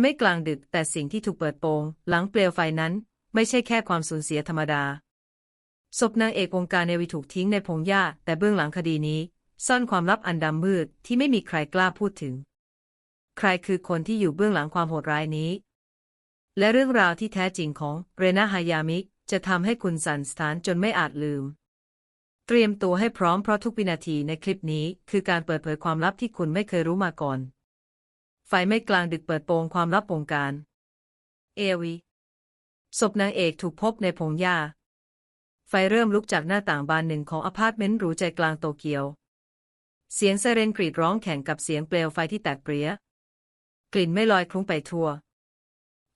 ไม่กลางดึกแต่สิ่งที่ถูกเปิดโปง หลังเปลวไฟนั้น ไม่ใช่แค่ความสูญเสียธรรมดา ศพนางเอกวงการเนวีถูกทิ้งในพงหญ้า แต่เบื้องหลังคดีนี้ ซ่อนความลับอันดำมืดที่ไม่มีใครกล้าพูดถึง ใครคือคนที่อยู่เบื้องหลังความโหดร้ายนี้ และเรื่องราวที่แท้จริงของเรนาฮายามิจะทำให้คุณสันสถานจนไม่อาจลืม เตรียมตัวให้พร้อมเพราะทุกวินาทีในคลิปนี้ คือการเปิดเผยความลับที่คุณไม่เคยรู้มาก่อน ไฟไม่กลางดึกเปิดโปงความลับวงการ เอวีศพนางเอกถูกพบในพงหญ้า ไฟเริ่มลุกจากหน้าต่างบานหนึ่งของอพาร์ตเมนต์หรูใจกลางโตเกียว เสียงไซเรนกรีดร้องแข่งกับเสียงเปลวไฟที่แตกเปรี้ย กลิ่นไม่ลอยคลุ้งไปทั่ว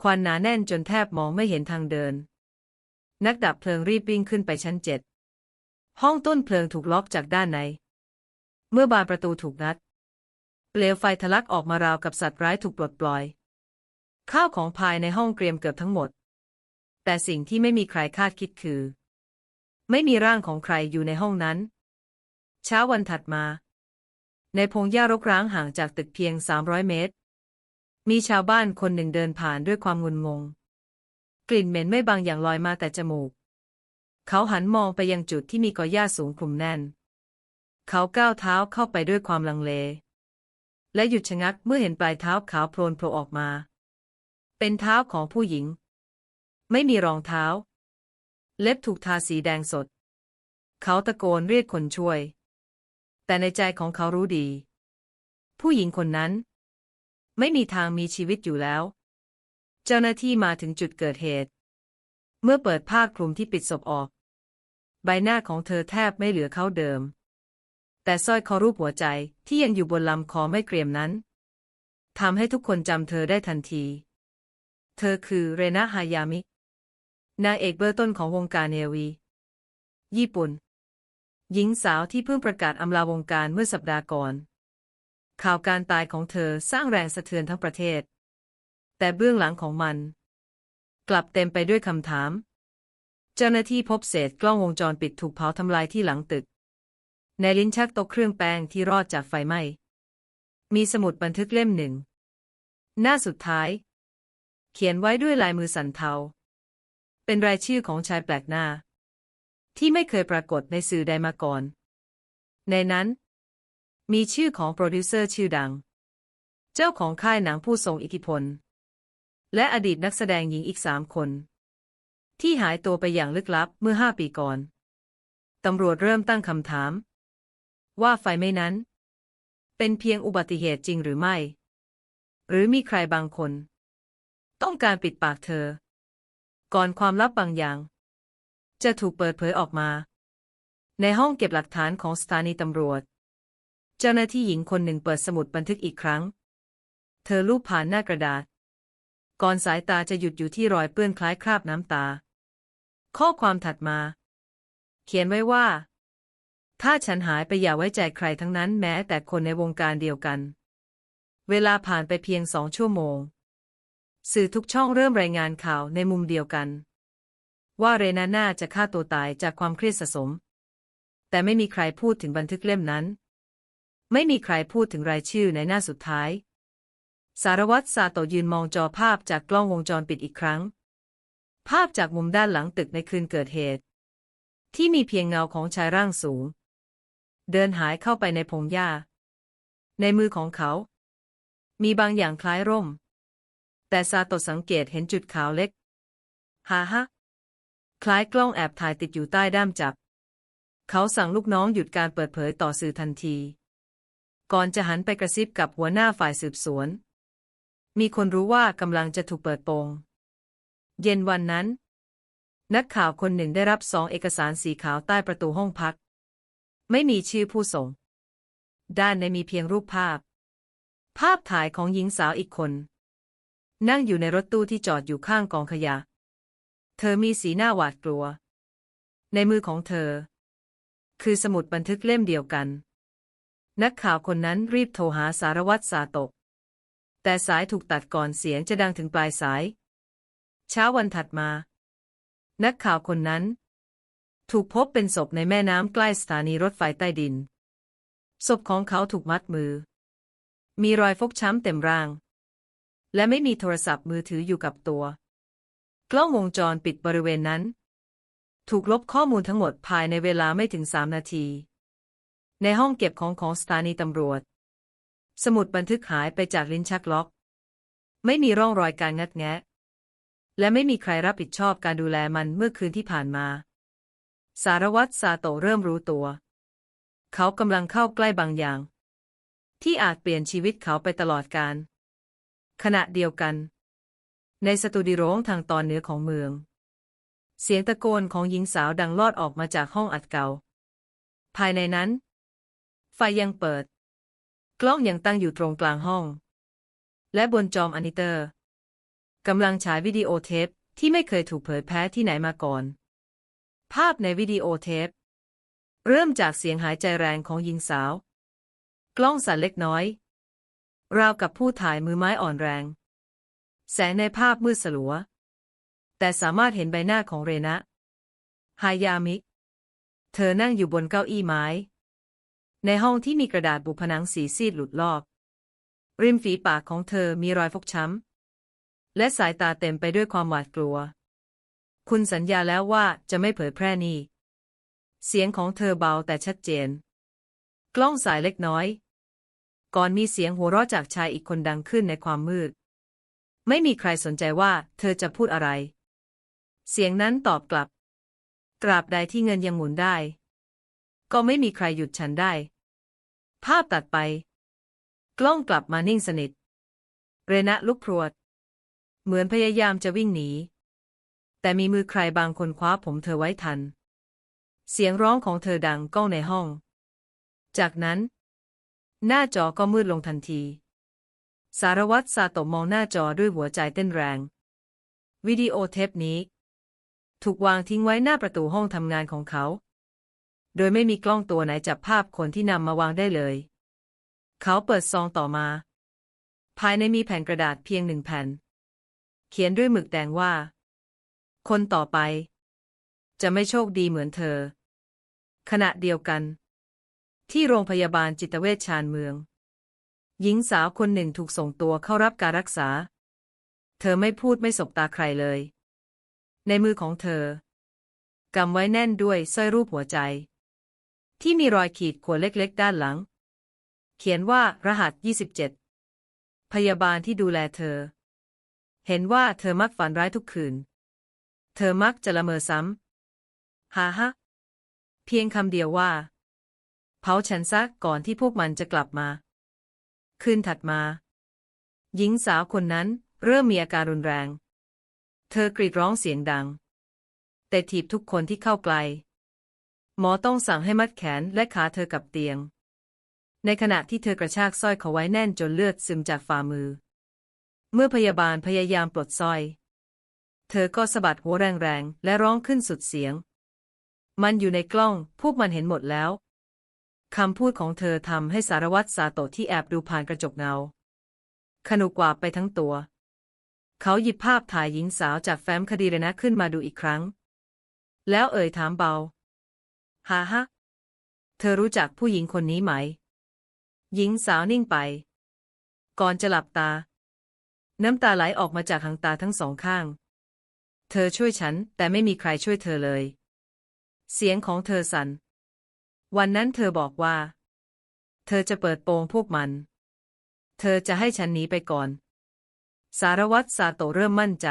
ควันหนาแน่นจนแทบมองไม่เห็นทางเดิน นักดับเพลิงรีบวิ่งขึ้นไปชั้นเจ็ดห้องต้นเพลิงถูกล็อกจากด้านใน เมื่อบานประตูถูกงัด เปลวไฟทะลักออกมาราวกับสัตว์ร้ายถูกปลดปล่อย ข้าวของภายในห้องเกรียมเกือบทั้งหมด แต่สิ่งที่ไม่มีใครคาดคิดคือ ไม่มีร่างของใครอยู่ในห้องนั้น เช้าวันถัดมา ในพงหญ้ารกร้างห่างจากตึกเพียง 300 เมตร มีชาวบ้านคนหนึ่งเดินผ่านด้วยความงุนงง กลิ่นเหม็นไม่บางอย่างลอยมาแต่จมูก เขาหันมองไปยังจุดที่มีกอหญ้าสูงคลุมแน่น เขาก้าวเท้าเข้าไปด้วยความลังเล และหยุดชะงักเมื่อเห็นปลายเท้าขาวโพลนโผล่ออกมา เป็นเท้าของผู้หญิง ไม่มีรองเท้า เล็บถูกทาสีแดงสด เขาตะโกนเรียกคนช่วย แต่ในใจของเขารู้ดี ผู้หญิงคนนั้น ไม่มีทางมีชีวิตอยู่แล้ว เจ้าหน้าที่มาถึงจุดเกิดเหตุ เมื่อเปิดผ้าคลุมที่ปิดศพออก ใบหน้าของเธอแทบไม่เหลือเขาเดิม แต่สร้อยคอรูปหัวใจที่ยังอยู่บนลำคอไม่เกรียมนั้นทำให้ทุกคนจำเธอได้ทันที เธอคือเรนาฮายามิ นางเอกเบอร์ต้นของวงการเนวี ญี่ปุ่น หญิงสาวที่เพิ่งประกาศอำลาวงการเมื่อสัปดาห์ก่อน ข่าวการตายของเธอสร้างแรงสะเทือนทั้งประเทศ แต่เบื้องหลังของมัน กลับเต็มไปด้วยคำถาม เจ้าหน้าที่พบเศษกล้องวงจรปิดถูกเผาทำลายที่หลังตึก ในลิ้นชักโต๊ะเครื่องแป้งที่รอดจากไฟไหม้ มีสมุดบันทึกเล่มหนึ่ง หน้าสุดท้าย เขียนไว้ด้วยลายมือสันเทา เป็นรายชื่อของชายแปลกหน้า ที่ไม่เคยปรากฏในสื่อใดมาก่อน ในนั้น มีชื่อของโปรดิวเซอร์ชื่อดัง เจ้าของค่ายหนังผู้ทรงอิทธิพล และอดีตนักแสดงหญิงอีกสามคน ที่หายตัวไปอย่างลึกลับเมื่อห้าปีก่อน ตำรวจเริ่มตั้งคำถาม ว่าไฟไหม้นั้น เป็นเพียงอุบัติเหตุจริงหรือไม่ หรือมีใครบางคน ต้องการปิดปากเธอ ก่อนความลับบางอย่าง จะถูกเปิดเผยออกมา ในห้องเก็บหลักฐานของสถานีตำรวจ เจ้าหน้าที่หญิงคนหนึ่งเปิดสมุดบันทึกอีกครั้ง เธอลูบผ่านหน้ากระดาษ ก่อนสายตาจะหยุดอยู่ที่รอยเปื้อนคล้ายคราบน้ำตา ข้อความถัดมา เขียนไว้ว่า ถ้าฉันหายไปอย่าไว้ใจใครทั้งนั้นแม้แต่คนในวงการเดียวกัน เวลาผ่านไปเพียงสองชั่วโมง สื่อทุกช่องเริ่มรายงานข่าวในมุมเดียวกัน ว่าเรนาน่าจะฆ่าตัวตายจากความเครียดสะสม แต่ไม่มีใครพูดถึงบันทึกเล่มนั้น ไม่มีใครพูดถึงรายชื่อในหน้าสุดท้าย สารวัตรซาโตยืนมองจอภาพจากกล้องวงจรปิดอีกครั้ง ภาพจากมุมด้านหลังตึกในคืนเกิดเหตุ ที่มีเพียงเงาของชายร่างสูง เดินหายเข้าไปในพงหญ้า ในมือของเขา มีบางอย่างคล้ายร่ม แต่ซาโตสังเกตเห็นจุดขาวเล็ก ฮาฮะ คล้ายกล้องแอบถ่ายติดอยู่ใต้ด้ามจับ เขาสั่งลูกน้องหยุดการเปิดเผยต่อสื่อทันที ก่อนจะหันไปกระซิบกับหัวหน้าฝ่ายสืบสวน มีคนรู้ว่ากำลังจะถูกเปิดโปง เย็นวันนั้น นักข่าวคนหนึ่งได้รับซองเอกสารสีขาวใต้ประตูห้องพัก ไม่มีชื่อผู้ส่ง ด้านในมีเพียงรูปภาพ ภาพถ่ายของหญิงสาวอีกคน นั่งอยู่ในรถตู้ที่จอดอยู่ข้างกองขยะ เธอมีสีหน้าหวาดกลัว ในมือของเธอ คือสมุดบันทึกเล่มเดียวกัน นักข่าวคนนั้นรีบโทรหาสารวัตรซาตะแต่สายถูกตัดก่อนเสียงจะดังถึงปลายสาย เช้าวันถัดมา นักข่าวคนนั้น ถูกพบเป็นศพในแม่น้ำใกล้สถานีรถไฟใต้ดิน ศพของเขาถูกมัดมือ มีรอยฟกช้ำเต็มร่าง และไม่มีโทรศัพท์มือถืออยู่กับตัว กล้องวงจรปิดบริเวณนั้น ถูกลบข้อมูลทั้งหมดภายในเวลาไม่ถึงสามนาที ในห้องเก็บของของสถานีตำรวจ สมุดบันทึกหายไปจากลิ้นชักล็อก ไม่มีร่องรอยการงัดแงะ และไม่มีใครรับผิดชอบการดูแลมันเมื่อคืนที่ผ่านมา สารวัตรซาโตเริ่มรู้ตัว เขากำลังเข้าใกล้บางอย่าง ที่อาจเปลี่ยนชีวิตเขาไปตลอดกาลขณะเดียวกัน ในสตูดิโอทางตอนเหนือของเมือง เสียงตะโกนของหญิงสาวดังลอดออกมาจากห้องอัดเก่า ภายในนั้น ไฟยังเปิด กล้องยังตั้งอยู่ตรงกลางห้อง และบนจอมอนิเตอร์กำลังฉายวิดีโอเทปที่ไม่เคยถูกเผยแพร่ที่ไหนมาก่อน ภาพในวิดีโอเทป เริ่มจากเสียงหายใจแรงของหญิงสาว กล้องสั่นเล็กน้อย ราวกับผู้ถ่ายมือไม้อ่อนแรง แสงในภาพมืดสลัว แต่สามารถเห็นใบหน้าของเรนะฮายามิเธอนั่งอยู่บนเก้าอี้ไม้ ในห้องที่มีกระดาษบุผนังสีซีดหลุดลอก ริมฝีปากของเธอมีรอยฟกช้ำ และสายตาเต็มไปด้วยความหวาดกลัว คุณสัญญาแล้วว่าจะไม่เผยแพร่นี่ เสียงของเธอเบาแต่ชัดเจน กล้องสายเล็กน้อย ก่อนมีเสียงหัวเราะจากชายอีกคนดังขึ้นในความมืด ไม่มีใครสนใจว่าเธอจะพูดอะไร เสียงนั้นตอบกลับ ตราบใดที่เงินยังหมุนได้ ก็ไม่มีใครหยุดฉันได้ ภาพตัดไป กล้องกลับมานิ่งสนิท เรนะลุกพรวด เหมือนพยายามจะวิ่งหนี แต่มีมือใครบางคนคว้าผมเธอไว้ทัน เสียงร้องของเธอดังก้องในห้อง จากนั้น หน้าจอก็มืดลงทันที สารวัตรซาโตะมองหน้าจอด้วยหัวใจเต้นแรง วิดีโอเทปนี้ ถูกวางทิ้งไว้หน้าประตูห้องทำงานของเขา โดยไม่มีกล้องตัวไหนจับภาพคนที่นำมาวางได้เลย เขาเปิดซองต่อมา ภายในมีแผ่นกระดาษเพียงหนึ่งแผ่น เขียนด้วยหมึกแดงว่า คนต่อไป จะไม่โชคดีเหมือนเธอ ขณะเดียวกัน ที่โรงพยาบาลจิตเวชชาญเมือง หญิงสาวคนหนึ่งถูกส่งตัวเข้ารับการรักษา เธอไม่พูดไม่สบตาใครเลย ในมือของเธอกำไว้แน่นด้วยสร้อยรูปหัวใจ ที่มีรอยขีดข่วนเล็กๆ ด้านหลัง เขียนว่ารหัส 27 พยาบาลที่ดูแลเธอ เห็นว่าเธอมักฝันร้ายทุกคืน เธอมักจะละเมอซ้ำฮ่าฮะ เพียงคำเดียวว่า เผาฉันซะก่อนที่พวกมันจะกลับมา คืนถัดมา หญิงสาวคนนั้นเริ่มมีอาการรุนแรง เธอกรีดร้องเสียงดัง แต่ถีบทุกคนที่เข้าใกล หมอต้องสั่งให้มัดแขนและขาเธอกับเตียง ในขณะที่เธอกระชากสร้อยเขาไว้แน่นจนเลือดซึมจากฝ่ามือ เมื่อพยาบาลพยายามปลดสร้อย เธอก็สะบัดหัวแรงๆ และร้องขึ้นสุดเสียง มันอยู่ในกล้อง พวกมันเห็นหมดแล้ว คำพูดของเธอทำให้สารวัตรซาโตะที่แอบดูผ่านกระจกเงา ขนุกว่าไปทั้งตัว เขาหยิบภาพถ่ายหญิงสาวจากแฟ้มคดีเรนะขึ้นมาดูอีกครั้ง แล้วเอ่ยถามเบาฮ่าฮะ เธอรู้จักผู้หญิงคนนี้ไหม หญิงสาวนิ่งไป ก่อนจะหลับตา น้ำตาไหลออกมาจากหางตาทั้งสองข้าง เธอช่วยฉัน แต่ไม่มีใครช่วยเธอเลย เสียงของเธอสัน่น วันนั้นเธอบอกว่า เธอจะเปิดโปงพวกมัน เธอจะให้ฉันหนีไปก่อน สารวัตรซาโตเริ่มมั่นใจ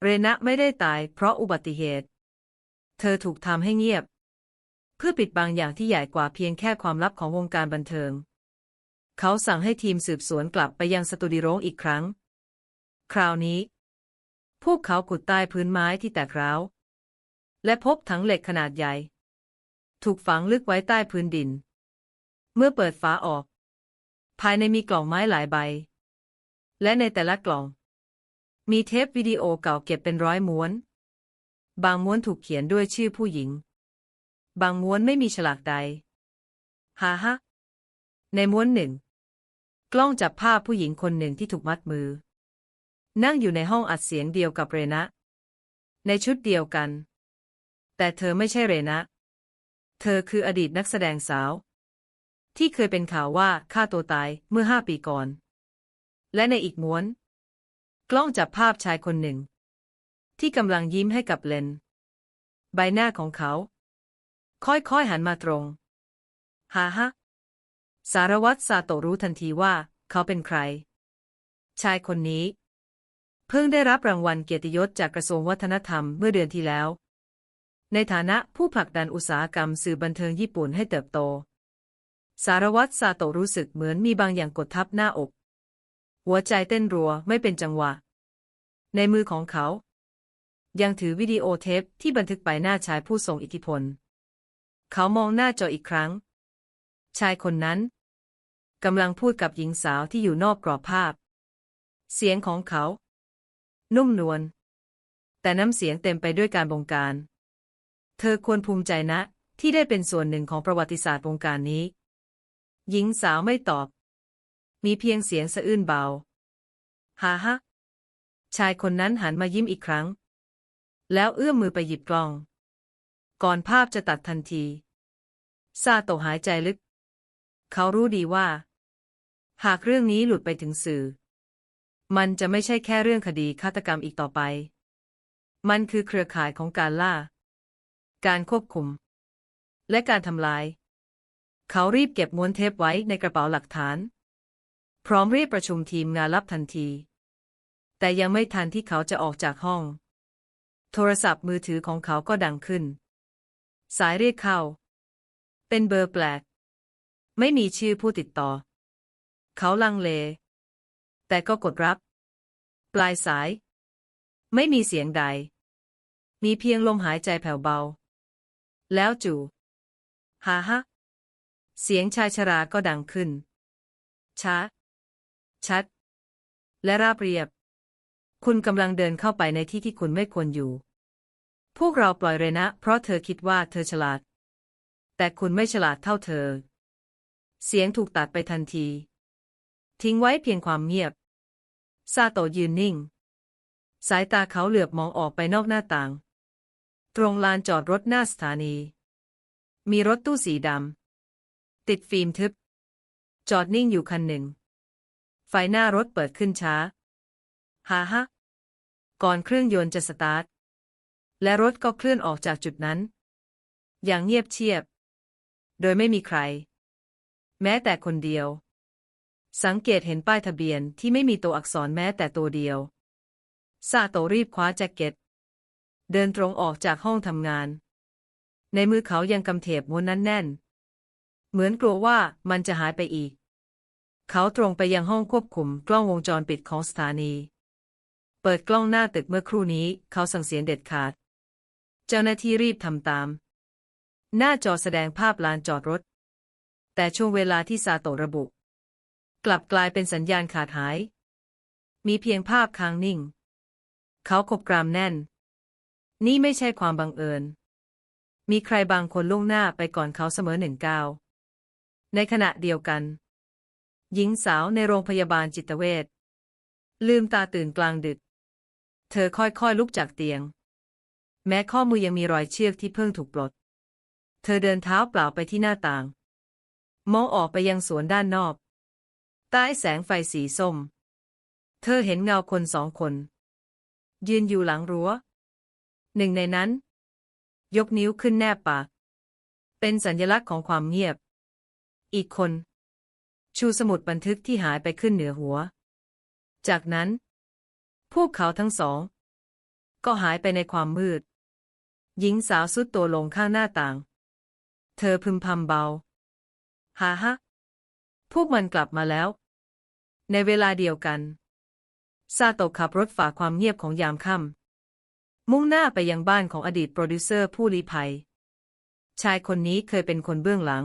เรนะไม่ได้ตายเพราะอุบัติเหตุ เธอถูกทำให้เงียบ เพื่อปิดบางอย่างที่ใหญ่กว่าเพียงแค่ความลับของวงการบันเทิง เขาสั่งให้ทีมสืบสวนกลับไปยังสตูดิโออีกครั้ง คราวนี้ พวกเขาขุดใต้พื้นไม้ที่แตกร้าว และพบถังเหล็กขนาดใหญ่ ถูกฝังลึกไว้ใต้พื้นดิน เมื่อเปิดฝาออก ภายในมีกล่องไม้หลายใบ และในแต่ละกล่อง มีเทปวิดีโอเก่าเก็บเป็นร้อยม้วน บางม้วนถูกเขียนด้วยชื่อผู้หญิง บางม้วนไม่มีฉลากใดฮ่าฮะในม้วนหนึ่ง กล้องจับภาพผู้หญิงคนหนึ่งที่ถูกมัดมือ นั่งอยู่ในห้องอัดเสียงเดียวกับเรนะ ในชุดเดียวกัน แต่เธอไม่ใช่เรนะ เธอคืออดีตนักแสดงสาว ที่เคยเป็นข่าวว่าฆ่าตัวตายเมื่อห้าปีก่อน และในอีกม้วน กล้องจับภาพชายคนหนึ่ง ที่กำลังยิ้มให้กับเลน ใบหน้าของเขา ค่อยๆหันมาตรงฮ่าฮะสารวัตรซาโตรู้ทันทีว่า เขาเป็นใคร ชายคนนี้ เพิ่งได้รับรางวัลเกียรติยศจากกระทรวงวัฒนธรรมเมื่อเดือนที่แล้ว ในฐานะผู้ผลักดันอุตสาหกรรมสื่อบันเทิงญี่ปุ่นให้เติบโต สารวัตรซาโตรู้สึกเหมือนมีบางอย่างกดทับหน้าอก หัวใจเต้นรัวไม่เป็นจังหวะ ในมือของเขา ยังถือวิดีโอเทปที่บันทึกใบหน้าชายผู้ทรงอิทธิพล เขามองหน้าจออีกครั้ง ชายคนนั้นกำลังพูดกับหญิงสาวที่อยู่นอกกรอบภาพ เสียงของเขา นุ่มนวลแต่น้ำเสียงเต็มไปด้วยการบงการ เธอควรภูมิใจนะ ที่ได้เป็นส่วนหนึ่งของประวัติศาสตร์วงการนี้ หญิงสาวไม่ตอบ มีเพียงเสียงสะอื้นเบาฮ่าฮะชายคนนั้นหันมายิ้มอีกครั้ง แล้วเอื้อมมือไปหยิบกล้อง ก่อนภาพจะตัดทันที ซาโตหายใจลึก เขารู้ดีว่า หากเรื่องนี้หลุดไปถึงสื่อ มันจะไม่ใช่แค่เรื่องคดีฆาตกรรมอีกต่อไป มันคือเครือข่ายของการล่า การควบคุม และการทำลาย เขารีบเก็บม้วนเทปไว้ในกระเป๋าหลักฐาน พร้อมเรียกประชุมทีมงานลับทันที แต่ยังไม่ทันที่เขาจะออกจากห้อง โทรศัพท์มือถือของเขาก็ดังขึ้น สายเรียกเข้า เป็นเบอร์แปลก ไม่มีชื่อผู้ติดต่อ เขาลังเล แต่ก็กดรับ ปลายสาย ไม่มีเสียงใด มีเพียงลมหายใจแผ่วเบา แล้วจู่ฮ่าฮะเสียงชายชราก็ดังขึ้น ช้า ชัด และราบเรียบ คุณกำลังเดินเข้าไปในที่ที่คุณไม่ควรอยู่ พวกเราปล่อยเรนะ เพราะเธอคิดว่าเธอฉลาด แต่คุณไม่ฉลาดเท่าเธอ เสียงถูกตัดไปทันที ทิ้งไว้เพียงความเงียบ ซาโตะยืนนิ่ง สายตาเขาเหลือบมองออกไปนอกหน้าต่าง ตรงลานจอดรถหน้าสถานี มีรถตู้สีดำติดฟิล์มทึบ จอดนิ่งอยู่คันหนึ่ง ไฟหน้ารถเปิดขึ้นช้าฮ่าฮะก่อนเครื่องยนต์จะสตาร์ท และรถก็เคลื่อนออกจากจุดนั้น อย่างเงียบเชียบ โดยไม่มีใคร แม้แต่คนเดียว สังเกตเห็นป้ายทะเบียนที่ไม่มีตัวอักษรแม้แต่ตัวเดียว ซาโตรีบคว้าแจ็คเก็ต เดินตรงออกจากห้องทำงาน ในมือเขายังกำเทปม้วนนั้นแน่น เหมือนกลัวว่ามันจะหายไปอีก เขาตรงไปยังห้องควบคุมกล้องวงจรปิดของสถานี เปิดกล้องหน้าตึกเมื่อครู่นี้เขาสั่งเสียงเด็ดขาด เจ้าหน้าที่รีบทำตาม หน้าจอแสดงภาพลานจอดรถ แต่ช่วงเวลาที่ซาโตระบุ กลับกลายเป็นสัญญาณขาดหาย มีเพียงภาพค้างนิ่ง เขาขบกรามแน่น นี่ไม่ใช่ความบังเอิญ มีใครบางคนล่วงหน้าไปก่อนเขาเสมอหนึ่งก้าวในขณะเดียวกัน หญิงสาวในโรงพยาบาลจิตเวชลืมตาตื่นกลางดึก เธอค่อยๆลุกจากเตียง แม้ข้อมือยังมีรอยเชือกที่เพิ่งถูกปลด เธอเดินเท้าเปล่าไปที่หน้าต่าง มองออกไปยังสวนด้านนอก ใต้แสงไฟสีส้ม เธอเห็นเงาคนสองคน ยืนอยู่หลังรั้ว หนึ่งในนั้น ยกนิ้วขึ้นแนบปาก เป็นสัญลักษณ์ของความเงียบ อีกคน ชูสมุดบันทึกที่หายไปขึ้นเหนือหัว จากนั้น พวกเขาทั้งสอง ก็หายไปในความมืด หญิงสาวสุดตัวลงข้างหน้าต่าง เธอพึมพำเบา ฮ่าฮะพวกมันกลับมาแล้ว ในเวลาเดียวกัน ซาโตะขับรถฝ่าความเงียบของยามค่ำมุ่งหน้าไปยังบ้านของอดีตโปรดิวเซอร์ผู้ลี้ภัย ชายคนนี้เคยเป็นคนเบื้องหลัง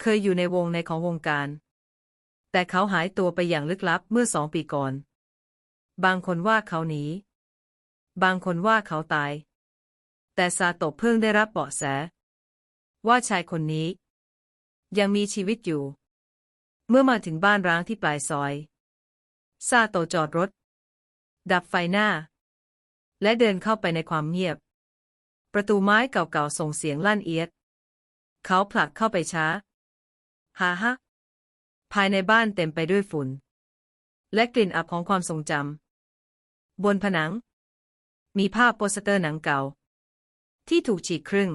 เคยอยู่ในวงในของวงการ แต่เขาหายตัวไปอย่างลึกลับเมื่อสองปีก่อน บางคนว่าเขาหนี บางคนว่าเขาตาย แต่ซาโตะเพิ่งได้รับเบาะแส ว่าชายคนนี้ ยังมีชีวิตอยู่ เมื่อมาถึงบ้านร้างที่ปลายซอย ซาโตจอดรถ ดับไฟหน้า และเดินเข้าไปในความเงียบ ประตูไม้เก่าๆส่งเสียงลั่นเอียด เขาผลักเข้าไปช้าฮ่าฮะภายในบ้านเต็มไปด้วยฝุ่น และกลิ่นอับของความทรงจำบนผนัง มีภาพโปสเตอร์หนังเก่า ที่ถูกฉีกครึ่ง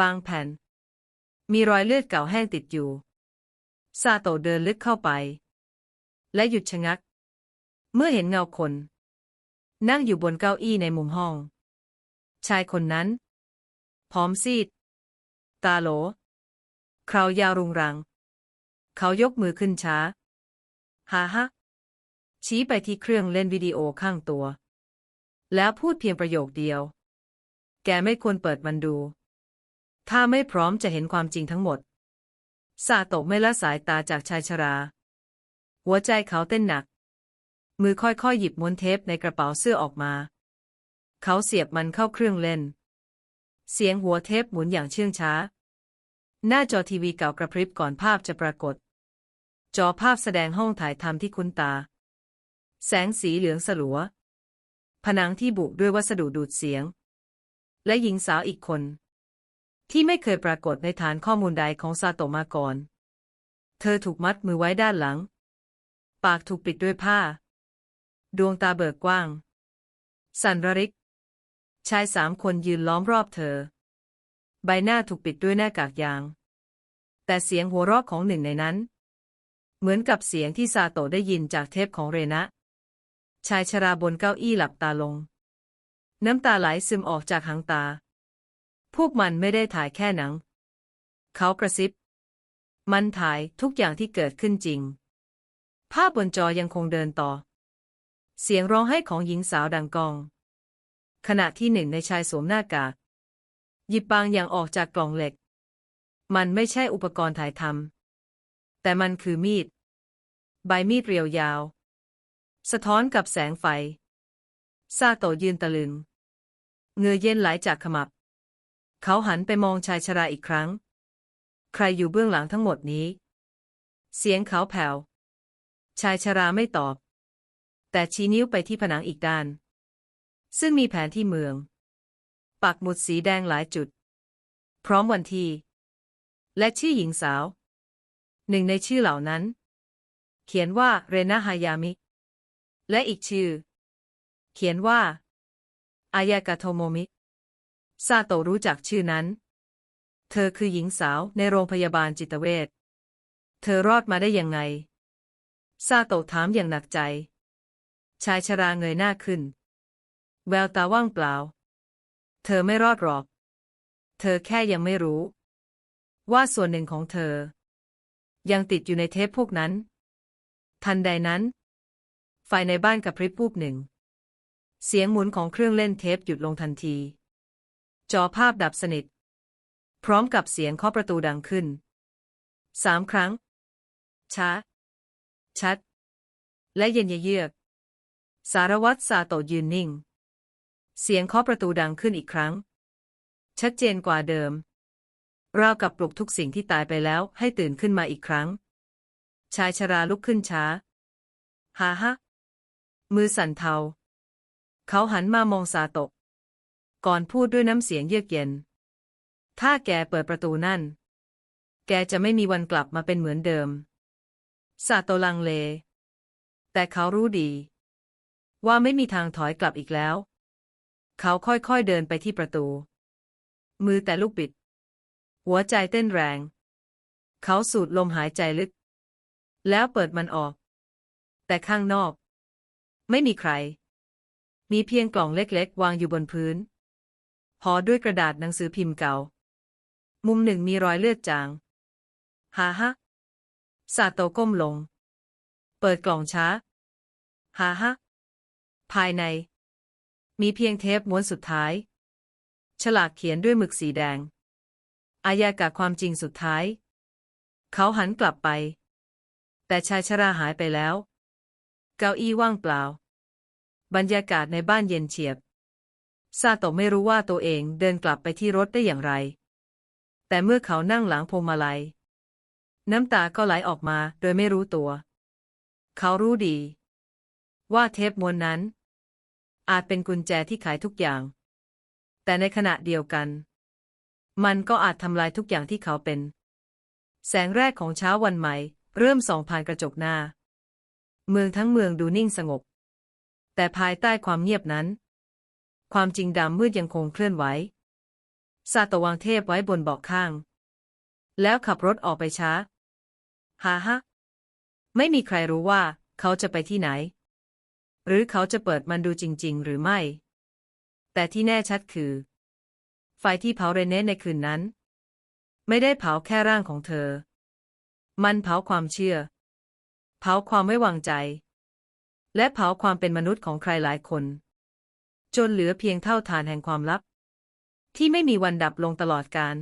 บางแผ่น มีรอยเลือดเก่าแห้งติดอยู่ ซาโตะเดินลึกเข้าไป และหยุดชะงัก เมื่อเห็นเงาคน นั่งอยู่บนเก้าอี้ในมุมห้อง ชายคนนั้น ผอมซีด ตาโหลคราวยาวรุงรัง เขายกมือขึ้นช้าฮ่าฮะชี้ไปที่เครื่องเล่นวิดีโอข้างตัว แล้วพูดเพียงประโยคเดียว แกไม่ควรเปิดมันดู ถ้าไม่พร้อมจะเห็นความจริงทั้งหมด ซาโตะไม่ละสายตาจากชายชรา หัวใจเขาเต้นหนัก มือค่อยๆหยิบม้วนเทปในกระเป๋าเสื้อออกมา เขาเสียบมันเข้าเครื่องเล่น เสียงหัวเทปหมุนอย่างเชื่องช้า หน้าจอทีวีเก่ากระพริบก่อนภาพจะปรากฏ จอภาพแสดงห้องถ่ายทำที่คุ้นตา แสงสีเหลืองสลัว ผนังที่บุด้วยวัสดุดูดเสียง และหญิงสาวอีกคน ที่ไม่เคยปรากฏในฐานข้อมูลใดของซาโตะมาก่อน เธอถูกมัดมือไว้ด้านหลัง ปากถูกปิดด้วยผ้า ดวงตาเบิกกว้าง สันระริก ชายสามคนยืนล้อมรอบเธอ ใบหน้าถูกปิดด้วยหน้ากากยาง แต่เสียงหัวเราะของหนึ่งในนั้น เหมือนกับเสียงที่ซาโตะได้ยินจากเทปของเรนะ ชายชราบนเก้าอี้หลับตาลง น้ำตาไหลซึมออกจากหางตา พวกมันไม่ได้ถ่ายแค่หนัง เขากระซิบ มันถ่ายทุกอย่างที่เกิดขึ้นจริง ภาพบนจอยังคงเดินต่อ เสียงร้องไห้ของหญิงสาวดังกอง ขณะที่หนึ่งในชายสวมหน้ากากหยิบบางอย่างออกจากกล่องเหล็ก มันไม่ใช่อุปกรณ์ถ่ายทำแต่มันคือมีด ใบมีดเรียวยาว สะท้อนกับแสงไฟซาโตยืนตะลึงเงือเย็นไหลจากขมับ เขาหันไปมองชายชราอีกครั้ง ใครอยู่เบื้องหลังทั้งหมดนี้ เสียงเขาแผ่ว ชายชราไม่ตอบ แต่ชี้นิ้วไปที่ผนังอีกด้าน ซึ่งมีแผนที่เมือง ปักหมุดสีแดงหลายจุด พร้อมวันที่ และชื่อหญิงสาว หนึ่งในชื่อเหล่านั้น เขียนว่าเรนาฮายามิ และอีกชื่อ เขียนว่าอายากาโทโมมิ ซาโตะรู้จักชื่อนั้น เธอคือหญิงสาวในโรงพยาบาลจิตเวช เธอรอดมาได้ยังไง ซาโตะถามอย่างหนักใจ ชายชราเงยหน้าขึ้น แววตาว่างเปล่า เธอไม่รอดหรอก เธอแค่ยังไม่รู้ ว่าส่วนหนึ่งของเธอ ยังติดอยู่ในเทปพวกนั้น ทันใดนั้น ไฟในบ้านกระพริบวูบหนึ่ง เสียงหมุนของเครื่องเล่นเทปหยุดลงทันที จอภาพดับสนิท พร้อมกับเสียงเคาะประตูดังขึ้นสามครั้ง ช้า ชัด และเย็นเยือก สารวัตรซาโตะยืนนิ่ง เสียงเคาะประตูดังขึ้นอีกครั้ง ชัดเจนกว่าเดิมราวกับปลุกทุกสิ่งที่ตายไปแล้วให้ตื่นขึ้นมาอีกครั้ง ชายชราลุกขึ้นช้าฮาฮะมือสั่นเทา เขาหันมามองซาโตะ ก่อนพูดด้วยน้ำเสียงเยือกเย็น ถ้าแกเปิดประตูนั่น แกจะไม่มีวันกลับมาเป็นเหมือนเดิม ซาโตลังเล แต่เขารู้ดี ว่าไม่มีทางถอยกลับอีกแล้ว เขาค่อยๆเดินไปที่ประตู มือแต่ลูกปิด หัวใจเต้นแรง เขาสูดลมหายใจลึก แล้วเปิดมันออก แต่ข้างนอก ไม่มีใครมีเพียงกล่องเล็กๆ วางอยู่บนพื้น ห่อด้วยกระดาษหนังสือพิมพ์เก่า มุมหนึ่งมีรอยเลือดจาง ฮาฮะซาโตก้มลง เปิดกล่องช้า ฮาฮะภายใน มีเพียงเทปม้วนสุดท้าย ฉลากเขียนด้วยหมึกสีแดง อายากะความจริงสุดท้าย เขาหันกลับไป แต่ชายชราหายไปแล้ว เก้าอี้ว่างเปล่า บรรยากาศในบ้านเย็นเฉียบ ซาโตะไม่รู้ว่าตัวเองเดินกลับไปที่รถได้อย่างไร แต่เมื่อเขานั่งหลังพวงมาลัย น้ำตาก็ไหลออกมาโดยไม่รู้ตัว เขารู้ดี ว่าเทปม้วนนั้น อาจเป็นกุญแจที่ขายทุกอย่าง แต่ในขณะเดียวกัน มันก็อาจทำลายทุกอย่างที่เขาเป็น แสงแรกของเช้าวันใหม่ เริ่มส่องผ่านกระจกหน้า เมืองทั้งเมืองดูนิ่งสงบ แต่ภายใต้ความเงียบนั้น ความจริงดำมืดยังคงเคลื่อนไหวซาตวางเทพไว้บนเบาะข้าง แล้วขับรถออกไปช้าฮาฮะ ไม่มีใครรู้ว่า เขาจะไปที่ไหน หรือเขาจะเปิดมันดูจริง ๆ หรือไม่ แต่ที่แน่ชัดคือ ไฟที่เผาเรเน่ในคืนนั้น ไม่ได้เผาแค่ร่างของเธอ มันเผาความเชื่อ เผาความไม่วางใจ และเผาความเป็นมนุษย์ของใครหลายคน จนเหลือเพียงเท่าฐานแห่งความลับ ที่ไม่มีวันดับลงตลอดกาล